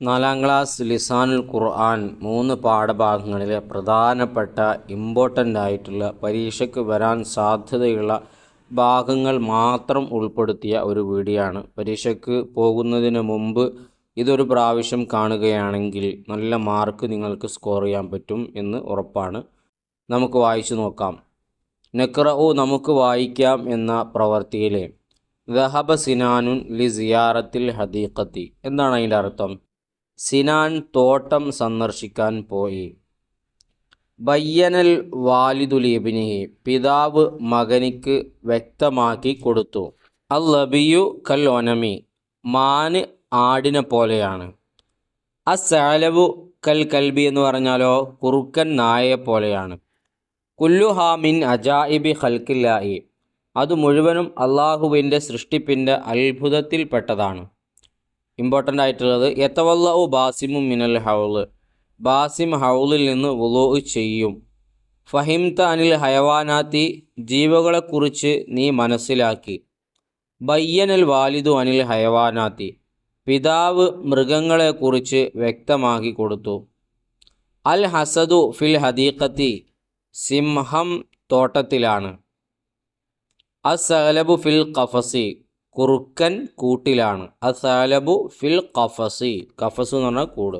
നാലാം ക്ലാസ് ലിസാനുൽ ഖുർആൻ മൂന്ന് പാഠഭാഗങ്ങളിലെ പ്രധാനപ്പെട്ട ഇമ്പോർട്ടന്റ് ആയിട്ടുള്ള പരീക്ഷയ്ക്ക് വരാൻ സാധ്യതയുള്ള ഭാഗങ്ങൾ മാത്രം ഉൾപ്പെടുത്തിയ ഒരു വീഡിയോ ആണ് പരീക്ഷയ്ക്ക് പോകുന്നതിന് മുമ്പ് ഇതൊരു പ്രാവശ്യം കാണുകയാണെങ്കിൽ നല്ല മാർക്ക് നിങ്ങൾക്ക് സ്കോർ ചെയ്യാൻ പറ്റും എന്ന് ഉറപ്പാണ്. നമുക്ക് വായിച്ചു നോക്കാം. നെക്റഉ നമുക്ക് വായിക്കാം എന്ന പ്രവൃത്തിയിലെ ദഹബ സിനാനുൻ ലി സിയാറത്തിൽ ഹദീഖത്തി. എന്താണ് അതിന്റെ അർത്ഥം? സിനാൻ തോട്ടം സന്ദർശിക്കാൻ പോയി. ബയ്യനൽ വാലിദുലീബിനി പിതാവ് മകനിക്ക് വ്യക്തമാക്കി കൊടുത്തു. അൽ ലബിയു കൽ മാന് ആടിനെ പോലെയാണ്. അസാലബു കൽ കൽബി എന്ന് പറഞ്ഞാലോ കുറുക്കൻ നായയെ പോലെയാണ്. കുല്ലുഹാമിൻ അജായിബി ഹൽക്കില്ലായി അത് മുഴുവനും അള്ളാഹുവിന്റെ സൃഷ്ടിപ്പിന്റെ അത്ഭുതത്തിൽപ്പെട്ടതാണ്. ഇമ്പോർട്ടന്റ് ആയിട്ടുള്ളത് യത്തവല്ലു ബാസിമു മിനൽ ഹൗൾ ബാസിം ഹൗളിൽ നിന്ന് വുലോ ചെയ്യും. ഫഹിംത അനിൽ ഹയവാനാത്തി ജീവകളെക്കുറിച്ച് നീ മനസ്സിലാക്കി. ബയ്യനൽ വാലിദു അനിൽ ഹയവാനാത്തി പിതാവ് മൃഗങ്ങളെക്കുറിച്ച് വ്യക്തമാക്കി കൊടുത്തു. അൽ ഹസദു ഫിൽ ഹദീഖത്തി സിംഹം തോട്ടത്തിലാണ്. അസലബു ഫിൽ ഖഫസി കുറുക്കൻ കൂട്ടിലാണ്. അസാലബു ഫിൽ കഫസി കഫസ് എന്ന് പറഞ്ഞാൽ കൂട്.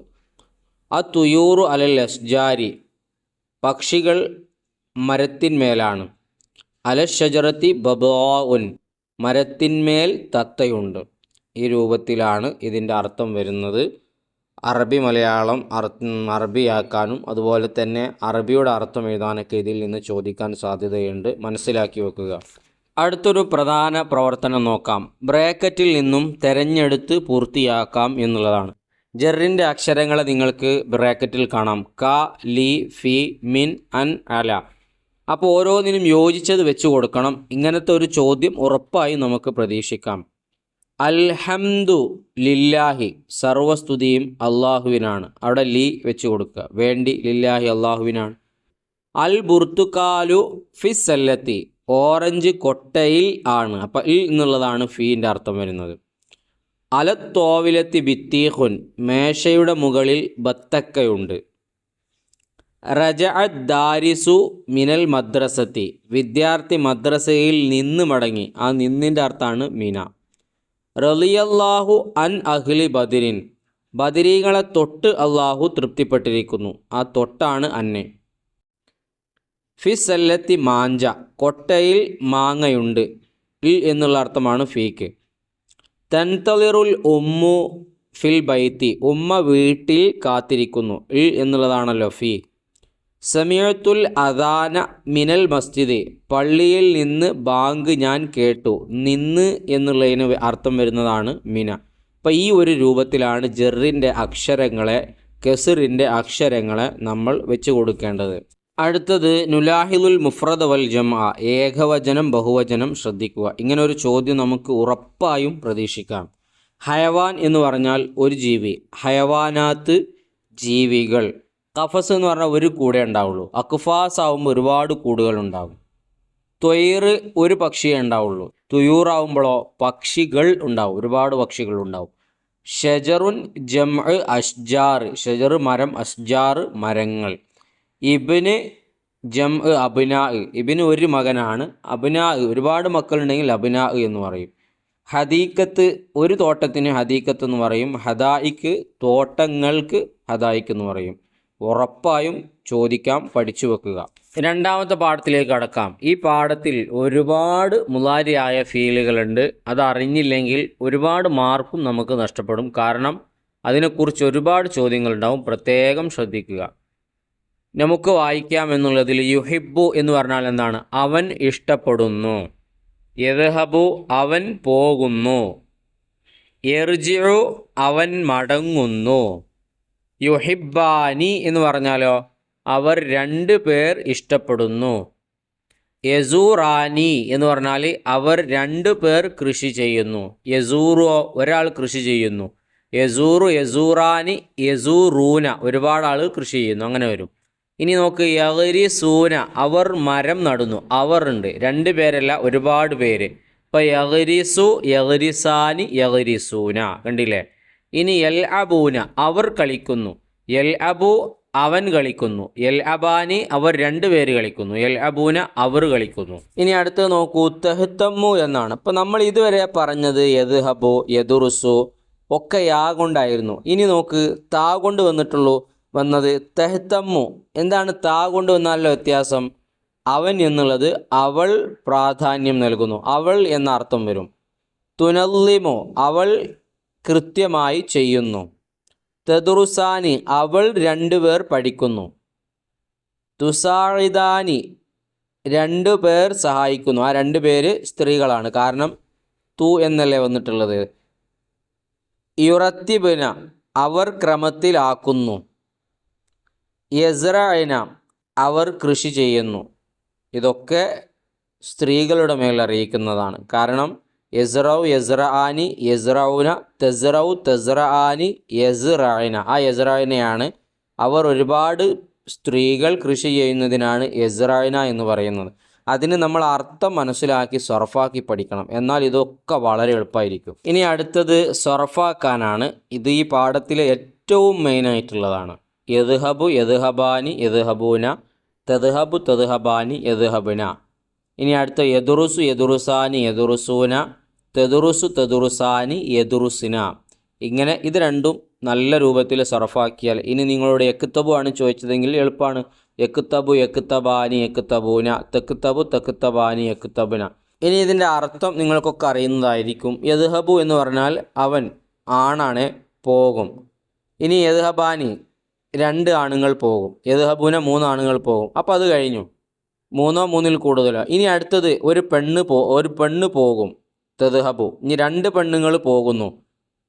അ തുയൂറു അലൽ അസ്ജാരി. പക്ഷികൾ മരത്തിന്മേലാണ്. അല ഷജറത്തി ബബാഉൻ. മരത്തിന്മേൽ തത്തയുണ്ട്. ഈ രൂപത്തിലാണ് ഇതിന്റെ അർത്ഥം വരുന്നത്. അറബി മലയാളം അറബിയാക്കാനും അതുപോലെ തന്നെ അറബിയുടെ അർത്ഥം എഴുതാനൊക്കെ ഇതിൽ നിന്ന് ചോദിക്കാൻ സാധ്യതയുണ്ട്. മനസ്സിലാക്കി വെക്കുക. അടുത്തൊരു പ്രധാന പ്രവർത്തനം നോക്കാം. ബ്രാക്കറ്റിൽ നിന്നും തെരഞ്ഞെടുത്ത് പൂർത്തിയാക്കാം എന്നുള്ളതാണ്. ജെറിന്റെ അക്ഷരങ്ങളെ നിങ്ങൾക്ക് ബ്രാക്കറ്റിൽ കാണാം. ക ലി ഫി മിൻ അൻ അല. അപ്പോൾ ഓരോന്നിനും യോജിച്ചത് വെച്ച് കൊടുക്കണം. ഇങ്ങനത്തെ ഒരു ചോദ്യം ഉറപ്പായി നമുക്ക് പ്രതീക്ഷിക്കാം. അൽഹംദു ലില്ലാഹി സർവസ്തുതിയും അള്ളാഹുവിനാണ്. അവിടെ ലി വെച്ച് കൊടുക്കുക. വേണ്ടി ലില്ലാഹി അള്ളാഹുവിനാണ്. അൽ ബുർത്തുക്കാലു ഫിസല്ലത്തി ഓറഞ്ച് കൊട്ടയിൽ ആണ്. അപ്പം ഇൽ എന്നുള്ളതാണ് ഫീന്റെ അർത്ഥം വരുന്നത്. അലത്തോവിലെത്തി ബിത്തീഹുൻ മേശയുടെ മുകളിൽ ബത്തക്കയുണ്ട്. റജ ദാരിസു മിനൽ മദ്രസത്തി വിദ്യാർത്ഥി മദ്രസയിൽ നിന്ന് മടങ്ങി. ആ നിന്നിന്റെ അർത്ഥമാണ് മീന. റലിയല്ലാഹു അൻ അഹ്ലി ബദിരിൻ ബദിരീകളെ തൊട്ട് അള്ളാഹു തൃപ്തിപ്പെട്ടിരിക്കുന്നു. ആ തൊട്ടാണ് അന്നെ. ഫിസല്ലത്തി മാഞ്ച കൊട്ടയിൽ മാങ്ങയുണ്ട്. ഇൽ എന്നുള്ള അർത്ഥമാണ് ഫീക്ക്. തൻതളിറുൽ ഉമ്മു ഫിൽ ബൈത്തി ഉമ്മ വീട്ടിൽ കാത്തിരിക്കുന്നു ഇൽ എന്നുള്ളതാണല്ലോ ഫീ. സമയത്തുൽ അദാന മിനൽ മസ്ജിദ് പള്ളിയിൽ നിന്ന് ബാങ്ക് ഞാൻ കേട്ടു നിന്ന് എന്നുള്ളതിന് അർത്ഥം വരുന്നതാണ് മിന. അപ്പം ഈ ഒരു രൂപത്തിലാണ് ജെറിന്റെ അക്ഷരങ്ങളെ കെസറിന്റെ അക്ഷരങ്ങളെ നമ്മൾ വെച്ച് കൊടുക്കേണ്ടത്. അടുത്തത് നുലാഹിലുൽ മുഫ്രദ് വൽ ജം ഏകവചനം ബഹുവചനം ശ്രദ്ധിക്കുക. ഇങ്ങനെ ഒരു ചോദ്യം നമുക്ക് ഉറപ്പായും പ്രതീക്ഷിക്കാം. ഹയവാൻ എന്ന് പറഞ്ഞാൽ ഒരു ജീവി. ഹയവാനാത്ത് ജീവികൾ. കഫസ് എന്ന് പറഞ്ഞാൽ ഒരു കൂടെ ഉണ്ടാവുള്ളൂ. അക്ഫാസ് ആവുമ്പോൾ ഒരുപാട് കൂടുകൾ ഉണ്ടാവും. ത്വയറ് ഒരു പക്ഷിയേ ഉണ്ടാവുള്ളൂ. തുയൂറാവുമ്പോഴോ പക്ഷികൾ ഉണ്ടാവും. ഒരുപാട് പക്ഷികൾ ഉണ്ടാവും. ഷജറുൻ ജം അഷ്ജാർ. ഷജർ മരം അഷ്ജാർ മരങ്ങൾ. ഇബിന് ജം അബിനാ ഇബിന് ഒരു മകനാണ്. അബിനാ ഒരുപാട് മക്കളുണ്ടെങ്കിൽ അബിനാ എന്ന് പറയും. ഹദീക്കത്ത് ഒരു തോട്ടത്തിന് ഹദീക്കത്ത് എന്ന് പറയും. ഹദായിക്ക് തോട്ടങ്ങൾക്ക് ഹദായിക്ക് എന്ന് പറയും. ഉറപ്പായും ചോദിക്കാം പഠിച്ചു വെക്കുക. രണ്ടാമത്തെ പാഠത്തിലേക്ക് കടക്കാം. ഈ പാഠത്തിൽ ഒരുപാട് മുലാരിയായ ഫീലുകളുണ്ട്. അത് അറിഞ്ഞില്ലെങ്കിൽ ഒരുപാട് മാർക്കും നമുക്ക് നഷ്ടപ്പെടും. കാരണം അതിനെക്കുറിച്ച് ഒരുപാട് ചോദ്യങ്ങളുണ്ടാവും. പ്രത്യേകം ശ്രദ്ധിക്കുക. നമുക്ക് വായിക്കാം എന്നുള്ളതിൽ യുഹിബു എന്ന് പറഞ്ഞാൽ എന്താണ്? അവൻ ഇഷ്ടപ്പെടുന്നു. യദഹബു അവൻ പോകുന്നു. എർജിഉ അവൻ മടങ്ങുന്നു. യുഹിബാനി എന്ന് പറഞ്ഞാലോ അവർ രണ്ട് പേർ ഇഷ്ടപ്പെടുന്നു. യസൂറാനി എന്ന് പറഞ്ഞാൽ അവർ രണ്ട് പേർ കൃഷി ചെയ്യുന്നു. യസൂറോ ഒരാൾ കൃഷി ചെയ്യുന്നു. യസൂറു യസൂറാനി യസൂറൂന ഒരുപാട് ആൾ കൃഷി ചെയ്യുന്നു. അങ്ങനെ വരും. ഇനി നോക്ക് യഗരി സൂന അവർ മരം നടുന്നു. അവർ ഉണ്ട്. രണ്ട് പേരല്ല ഒരുപാട് പേര്. ഇപ്പം യഗരിസു യഗരിസാനി യഗരിസൂന കണ്ടില്ലേ? ഇനി എൽ അബൂന. അവർ കളിക്കുന്നു. എൽ അബു അവൻ കളിക്കുന്നു. എൽ അബാനി അവർ രണ്ടുപേര് കളിക്കുന്നു. എൽ അബൂന അവർ കളിക്കുന്നു. ഇനി അടുത്ത് നോക്കൂ. തെഹ്തമ്മു എന്നാണ്. ഇപ്പം നമ്മൾ ഇതുവരെ പറഞ്ഞത് യദ് ഹബു യദുറുസു ഒക്കെ യാ കൊണ്ടായിരുന്നു. ഇനി നോക്ക് താ കൊണ്ട് വന്നിട്ടുള്ളൂ. വന്നത് തെഹ്തമ്മു. എന്താണ് താ കൊണ്ട് വന്നാലുള്ള വ്യത്യാസം? അവൻ എന്നുള്ളത് അവൾ പ്രാധാന്യം നൽകുന്നു. അവൾ എന്ന അർത്ഥം വരും. തുനല്ലിമോ അവൾ കൃത്യമായി ചെയ്യുന്നു. തെതുറുസാനി അവൾ രണ്ടുപേർ പഠിക്കുന്നു. തുസാഴിദാനി രണ്ടു പേർ സഹായിക്കുന്നു. ആ രണ്ടു പേര് സ്ത്രീകളാണ്. കാരണം തു എന്നല്ലേ വന്നിട്ടുള്ളത്? യുറത്തിബിന അവർ ക്രമത്തിലാക്കുന്നു. യസ്രഅന അവർ കൃഷി ചെയ്യുന്നു. ഇതൊക്കെ സ്ത്രീകളുടെ മേൽ അറിയിക്കുന്നതാണ്. കാരണം യസ്റൌ യസ്ര ആനി യസ്റൌന തെസ്റൌ തെസ്ര ആനി യസ്റഅന ആ യസ്റഅനയാണ് അവർ ഒരുപാട് സ്ത്രീകൾ കൃഷി ചെയ്യുന്നതിനാണ് യസ്റഅന എന്ന് പറയുന്നത്. അതിന് നമ്മൾ അർത്ഥം മനസ്സിലാക്കി സൊറഫാക്കി പഠിക്കണം. എന്നാൽ ഇതൊക്കെ വളരെ എളുപ്പമായിരിക്കും ഇനി അടുത്തത് സൊറഫാക്കാനാണ്. ഇത് ഈ പാഠത്തിലെ ഏറ്റവും മെയിനായിട്ടുള്ളതാണ് യദ്ഹബു യദ്ഹബാനി യദ്ഹബൂന തദ്ഹബു തദ്ഹബാനി യദ്ഹബുന. ഇനി അടുത്ത യദുറുസു യദുറുസാനി യദുറുസൂന തെതുറുസു തെതുറുസാനി യദുറുസിന. ഇങ്ങനെ ഇത് രണ്ടും നല്ല രൂപത്തിൽ സർഫാക്കിയാൽ ഇനി നിങ്ങളോട് എക്കുത്തബു ആണ് ചോദിച്ചതെങ്കിൽ എളുപ്പമാണ് എക്കുത്തബു എക്കുത്തബാനി എക്കുത്തബൂന തെക്കുത്തബു തെക്കുത്തബാനി എക്കുത്തബുന ഇനി ഇതിന്റെ അർത്ഥം നിങ്ങൾക്കൊക്കെ അറിയുന്നതായിരിക്കും. യദ്ഹബു എന്ന് പറഞ്ഞാൽ അവൻ ആണാണ് പോകും. ഇനി യദ്ഹബാനി രണ്ട് ആണുങ്ങൾ പോകും. യദ്ഹബൂന മൂന്ന് ആണുങ്ങൾ പോകും. അപ്പോൾ അത് കഴിഞ്ഞു. മൂന്നോ മൂന്നിൽ കൂടുതലോ. ഇനി അടുത്തത് ഒരു പെണ്ണ് പോ ഒരു പെണ്ണ് പോകും. തെദ്ഹബു ഇനി രണ്ട് പെണ്ണുങ്ങൾ പോകുന്നു.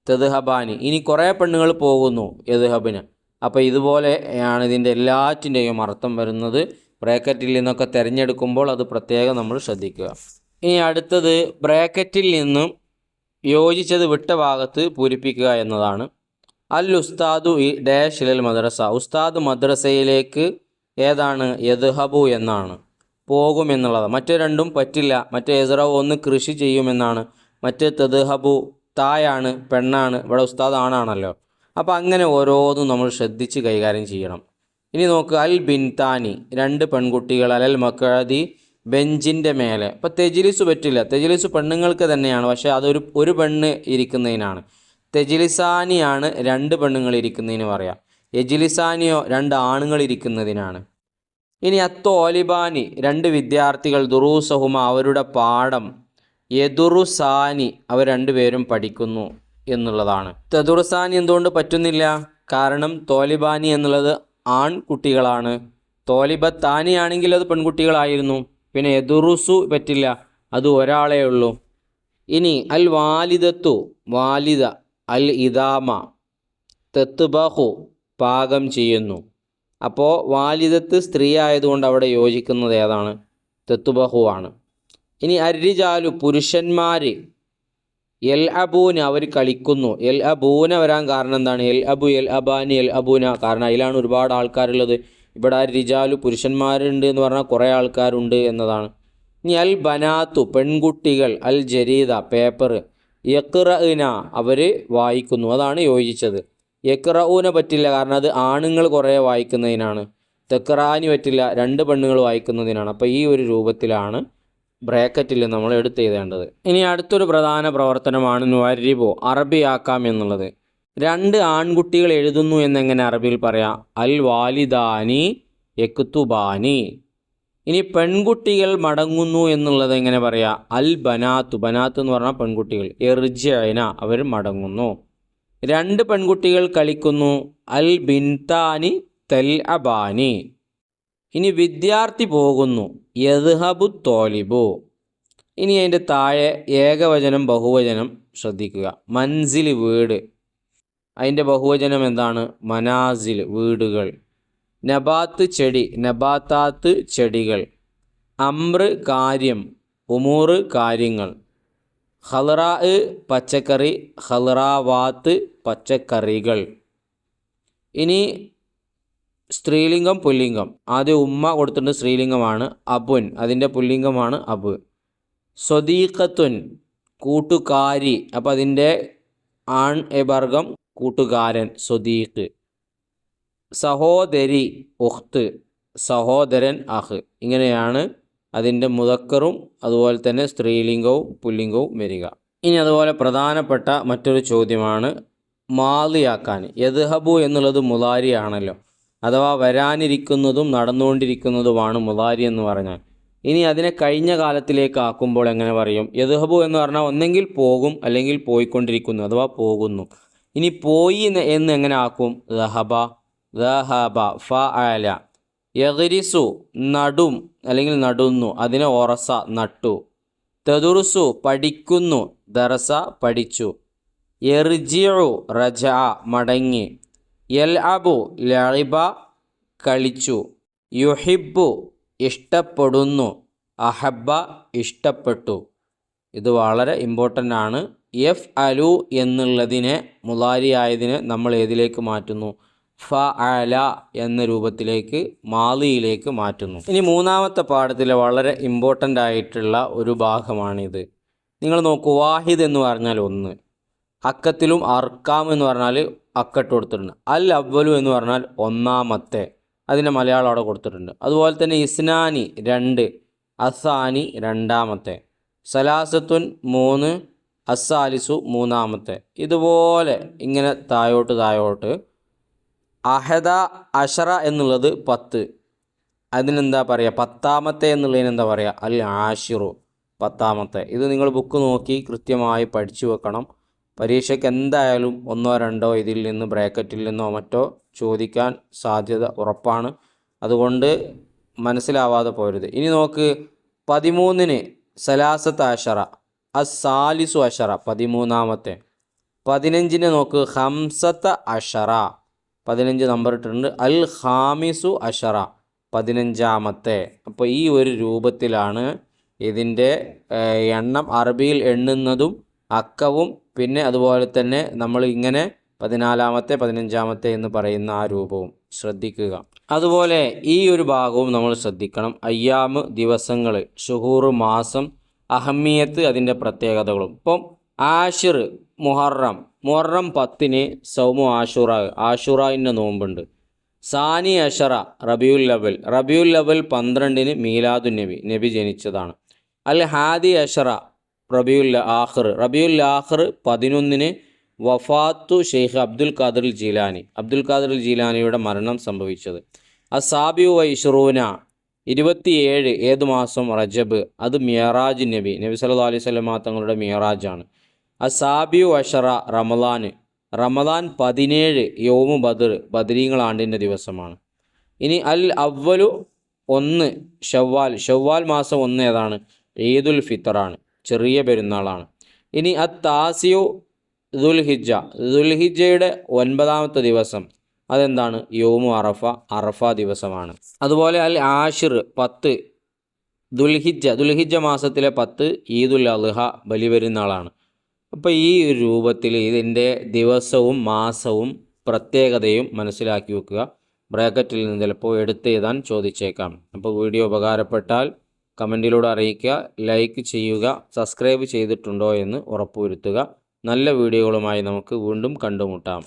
തെദ്ഹബാനി ഇനി കുറേ പെണ്ണുങ്ങൾ പോകുന്നു യദ്ഹബിന്. അപ്പോൾ ഇതുപോലെയാണ് ഇതിന്റെ എല്ലാറ്റിന്റെയും അർത്ഥം വരുന്നത്. ബ്രാക്കറ്റിൽ നിന്നൊക്കെ തിരഞ്ഞെടുക്കുമ്പോൾ അത് പ്രത്യേകം നമ്മൾ ശ്രദ്ധിക്കുക. ഇനി അടുത്തത് ബ്രാക്കറ്റിൽ നിന്നും യോജിച്ചത് വിട്ട ഭാഗത്ത് പൂരിപ്പിക്കുക എന്നതാണ് അൽ ഉസ്താദു ഇ ഡാഷ് ഇലൽ മദ്രസ. ഉസ്താദ് മദ്രസയിലേക്ക് ഏതാണ്? യദ്ഹബു എന്നാണ്. പോകും എന്നുള്ളത് മറ്റു രണ്ടും പറ്റില്ല. മറ്റേ എസറവ് ഒന്ന് കൃഷി ചെയ്യുമെന്നാണ്. മറ്റേ തെദ്ഹബു തായാണ് പെണ്ണാണ്. ഇവിടെ ഉസ്താദ് ആണാണല്ലോ. അപ്പോൾ അങ്ങനെ ഓരോന്നും നമ്മൾ ശ്രദ്ധിച്ച് കൈകാര്യം ചെയ്യണം. ഇനി നോക്ക്. അൽ ബിൻതാനി. രണ്ട് പെൺകുട്ടികൾ. അലൽ മക്കഴതി ബെഞ്ചിന്റെ മേലെ. ഇപ്പോൾ തെജിലിസ് പറ്റില്ല. തെജിലിസ് പെണ്ണുങ്ങൾക്ക് തന്നെയാണ്. പക്ഷേ അതൊരു ഒരു പെണ്ണ് ഇരിക്കുന്നതിനാണ്. തെജിലിസാനിയാണ് രണ്ട് പെണ്ണുങ്ങൾ ഇരിക്കുന്നതിന് പറയാം. എജിലിസാനിയോ രണ്ട് ആണുങ്ങൾ ഇരിക്കുന്നതിനാണ്. ഇനി അത്തോലിബാനി രണ്ട് വിദ്യാർത്ഥികൾ ദുറൂസഹുമ അവരുടെ പാഠം യദുറുസാനി അവർ രണ്ടുപേരും പഠിക്കുന്നു എന്നുള്ളതാണ്. തെതുറുസാനി എന്തുകൊണ്ട് പറ്റുന്നില്ല? കാരണം തോലിബാനി എന്നുള്ളത് ആൺകുട്ടികളാണ് തോലിബത്താനി ആണെങ്കിൽ അത് പെൺകുട്ടികളായിരുന്നു. പിന്നെ എദുറുസു പറ്റില്ല. അത് ഒരാളേ ഉള്ളൂ. ഇനി അൽ വാലിദത്തു വാലിദ അൽ ഇദാമ തെത്തുബഹു പാകം ചെയ്യുന്നു. അപ്പോൾ വാലിദത്ത് സ്ത്രീ ആയതുകൊണ്ട് അവിടെ യോജിക്കുന്നത് ഏതാണ്? തെത്തുബഹു ആണ്. ഇനി അരിജാലു പുരുഷന്മാർ എൽ അബൂന് അവർ കളിക്കുന്നു. എൽ അബൂന വരാൻ കാരണം എന്താണ്? എൽ അബു എൽ അബാനി എൽ അബൂന കാരണം അതിലാണ് ഒരുപാട് ആൾക്കാരുള്ളത്. ഇവിടെ അരിജാലു പുരുഷന്മാരുണ്ട് എന്ന് പറഞ്ഞാൽ കുറേ ആൾക്കാരുണ്ട് എന്നതാണ്. ഇനി അൽ ബനാത്തു പെൺകുട്ടികൾ അൽ ജരീദ പേപ്പർ യക്റഇന അവർ വായിക്കുന്നു. അതാണ് യോജിച്ചത്. യക്റഊന പറ്റില്ല കാരണം അത് ആണുങ്ങൾ കുറേ വായിക്കുന്നതിനാണ്. തെക്കറാനി പറ്റില്ല രണ്ട് പെണ്ണുങ്ങൾ വായിക്കുന്നതിനാണ്. അപ്പോൾ ഈ ഒരു രൂപത്തിലാണ് ബ്രാക്കറ്റിൽ നമ്മൾ എടുത്ത് എഴുതേണ്ടത്. ഇനി അടുത്തൊരു പ്രധാന പ്രവർത്തനമാണ് നുവരിബോ അറബിയാക്കാം എന്നുള്ളത്. രണ്ട് ആൺകുട്ടികൾ എഴുതുന്നു എന്നെങ്ങനെ അറബിയിൽ പറയാം? അൽ വാലിദാനി യക്തുബാനി. ഇനി പെൺകുട്ടികൾ മടങ്ങുന്നു എന്നുള്ളത് എങ്ങനെ പറയാം? അൽ ബനാത്തു ബനാത്ത് എന്ന് പറഞ്ഞാൽ പെൺകുട്ടികൾ. എർജന അവർ മടങ്ങുന്നു. രണ്ട് പെൺകുട്ടികൾ കളിക്കുന്നു. അൽ ബിൻതാനി തെൽ അബാനി. ഇനി വിദ്യാർത്ഥി പോകുന്നു. യദ്ഹബു തോലിബു ഇനി അതിന്റെ താഴെ ഏകവചനം ബഹുവചനം ശ്രദ്ധിക്കുക. മൻസിൽ വീട്. അതിന്റെ ബഹുവചനം എന്താണ്? മനാസിൽ വീടുകൾ. നബാത്ത് ചെടി നബാത്താത്ത് ചെടികൾ. അമ്ര കാര്യം ഉമൂറ് കാര്യങ്ങൾ. ഹലറാ പച്ചക്കറി ഹലറാവാത്ത് പച്ചക്കറികൾ. ഇനി സ്ത്രീലിംഗം പുല്ലിംഗം. ആദ്യം ഉമ്മ കൊടുത്തിട്ടുണ്ട് സ്ത്രീലിംഗമാണ് അബുൻ. അതിന്റെ പുല്ലിംഗമാണ് അബ്. സ്വദീഖത്തുൻ കൂട്ടുകാരി. അപ്പോൾ അതിന്റെ ആൺ എ വർഗം കൂട്ടുകാരൻ സ്വദീഖ്. സഹോദരി ഉഹ്ത്ത് സഹോദരൻ അഹ്. ഇങ്ങനെയാണ് അതിന്റെ മുതക്കറും അതുപോലെ തന്നെ സ്ത്രീലിംഗവും പുല്ലിംഗവും വരിക. ഇനി അതുപോലെ പ്രധാനപ്പെട്ട മറ്റൊരു ചോദ്യമാണ് മാലിയാക്കാൻ. യദ്ഹബു എന്നുള്ളത് മുലാരി ആണല്ലോ അഥവാ വരാനിരിക്കുന്നതും നടന്നുകൊണ്ടിരിക്കുന്നതുമാണ് മുലാരി എന്ന് പറഞ്ഞാൽ. ഇനി അതിനെ കഴിഞ്ഞ കാലത്തിലേക്ക് ആക്കുമ്പോൾ എങ്ങനെ പറയും? യദ്ഹബു എന്ന് പറഞ്ഞാൽ ഒന്നെങ്കിൽ പോകും അല്ലെങ്കിൽ പോയിക്കൊണ്ടിരിക്കുന്നു അഥവാ പോകുന്നു. ഇനി പോയി എന്ന് എങ്ങനെ ആക്കും? ദഹബ ദഹബ ഫ അല യഗ്രിസു നടും അല്ലെങ്കിൽ നടുന്നു അതിനെ ഒറസ നട്ടു. തെതുറുസു പഠിക്കുന്നു ദറസ പഠിച്ചു. എർജിഉ റജ മടങ്ങി. എൽ അബു ലളിബ കളിച്ചു. യുഹിബു ഇഷ്ടപ്പെടുന്നു. അഹബ ഇഷ്ടപ്പെട്ടു. ഇത് വളരെ ഇമ്പോർട്ടന്റ് ആണ്. എഫ് അലു എന്നുള്ളതിനെ മുതാരിയായതിനെ നമ്മൾ ഏതിലേക്ക് മാറ്റുന്നു? ഫ അല എന്ന രൂപത്തിലേക്ക് മാലിയിലേക്ക് മാറ്റുന്നു. ഇനി മൂന്നാമത്തെ പാഠത്തിലെ വളരെ ഇമ്പോർട്ടന്റ് ആയിട്ടുള്ള ഒരു ഭാഗമാണിത്. നിങ്ങൾ നോക്കൂ വാഹിദ് എന്ന് പറഞ്ഞാൽ ഒന്ന്. അക്കത്തിലും അർക്കാം എന്ന് പറഞ്ഞാൽ അക്കട്ട് കൊടുത്തിട്ടുണ്ട്. അൽ അവലു എന്ന് പറഞ്ഞാൽ ഒന്നാമത്തെ. അതിന്റെ മലയാളം അവിടെ കൊടുത്തിട്ടുണ്ട്. അതുപോലെ തന്നെ ഇസ്നാനി രണ്ട് അസാനി രണ്ടാമത്തെ. സലാസത്തുൻ മൂന്ന് അസാലിസു മൂന്നാമത്തെ. ഇതുപോലെ ഇങ്ങനെ താഴോട്ട് താഴോട്ട് അഹദ അഷറ എന്നുള്ളത് പത്ത്. അതിനെന്താ പറയുക പത്താമത്തെ എന്നുള്ളതിന് എന്താ പറയുക അൽ ആഷിറു. പത്താമത്തെ. ഇത് നിങ്ങൾ ബുക്ക് നോക്കി കൃത്യമായി പഠിച്ചു വെക്കണം. പരീക്ഷയ്ക്ക് എന്തായാലും ഒന്നോ രണ്ടോ ഇതിൽ നിന്ന് ബ്രാക്കറ്റിൽ നിന്നോ മറ്റോ ചോദിക്കാൻ സാധ്യത ഉറപ്പാണ്. അതുകൊണ്ട് മനസ്സിലാവാതെ പോരുത്. ഇനി നോക്ക്. പതിമൂന്നിന് സലാസത്ത് അഷറ അസാലിസു അഷറ പതിമൂന്നാമത്തെ. പതിനഞ്ചിന് നോക്ക്. ഹംസത്ത അഷറ പതിനഞ്ച് നമ്പർ ഇട്ടിട്ടുണ്ട്. അൽ ഹാമിസു അഷറ പതിനഞ്ചാമത്തെ. അപ്പോൾ ഈ ഒരു രൂപത്തിലാണ് ഇതിന്റെ എണ്ണം അറബിയിൽ എണ്ണുന്നതും അക്കവും പിന്നെ അതുപോലെ തന്നെ നമ്മൾ ഇങ്ങനെ പതിനാലാമത്തെ പതിനഞ്ചാമത്തെ എന്ന് പറയുന്ന ആ രൂപവും ശ്രദ്ധിക്കുക. അതുപോലെ ഈ ഒരു ഭാഗവും നമ്മൾ ശ്രദ്ധിക്കണം. അയ്യാമ് ദിവസങ്ങൾ ഷുഹൂർ മാസം അഹമ്മിയത്ത് അതിന്റെ പ്രത്യേകതകളും. ഇപ്പം ആഷിർ മുഹറം മുഹറം പത്തിന് സൗമു ആഷുറ ആഷുറായിന്റെ നോമ്പുണ്ട്. സാനി അഷറ റബിയുൽ ലവൽ റബിയുൽ ലവൽ പന്ത്രണ്ടിന് മീലാദു നബി നബി ജനിച്ചതാണ്. അൽ ഹാദി അഷറ റബിയുൽ ആഹ്ർ റബിയുൽ ആഹ്ർ പതിനൊന്നിന് വഫാത്തു Sheikh Abdul Qadir Jilani Abdul Qadir ജീലാനിയുടെ മരണം സംഭവിച്ചത്. അസാബിയു വൈഷറൂന ഇരുപത്തിയേഴ് ഏത് മാസം റജബ് അത് മിയറാജ് നബി നബി സല്ലു അലൈഹി സ്വലമാ തങ്ങളുടെ മിയറാജാണ്. അസാബിയു അഷറ റമദാന് റമദാൻ പതിനേഴ് യോമു ബദർ ബദരീങ്ങളാണ്ടിന്റെ ദിവസമാണ്. ഇനി അൽ അവലു ഒന്ന് ഷവ്വാൽ. ഷവ്വാൽ മാസം ഒന്ന് ഏതാണ്? ഈദുൽ ഫിത്തറാണ് ചെറിയ പെരുന്നാളാണ്. ഇനി അ താസിയു ദുൽഹിജ. ദുൽഹിജയുടെ ഒൻപതാമത്തെ ദിവസം അതെന്താണ്? യോമു അറഫ അറഫ ദിവസമാണ്. അതുപോലെ അൽ ആഷിർ പത്ത് ദുൽഹിജ. ദുൽഹിജ മാസത്തിലെ പത്ത് ഈദുൽ അൽഹ ബലിപെരുന്നാളാണ്. അപ്പോൾ ഈ രൂപത്തിൽ ഇതിന്റെ ദിവസവും മാസവും പ്രത്യേകതയും മനസ്സിലാക്കി വെക്കുക. ബ്രാക്കറ്റിൽ നിന്ന് ചിലപ്പോൾ എടുത്തെഴുതാൻ ചോദിച്ചേക്കാം. അപ്പോൾ വീഡിയോ ഉപകാരപ്പെട്ടാൽ കമന്റിലൂടെ അറിയിക്കുക ലൈക്ക് ചെയ്യുക സബ്സ്ക്രൈബ് ചെയ്തിട്ടുണ്ടോ എന്ന് ഉറപ്പുവരുത്തുക. നല്ല വീഡിയോകളുമായി നമുക്ക് വീണ്ടും കണ്ടുമുട്ടാം.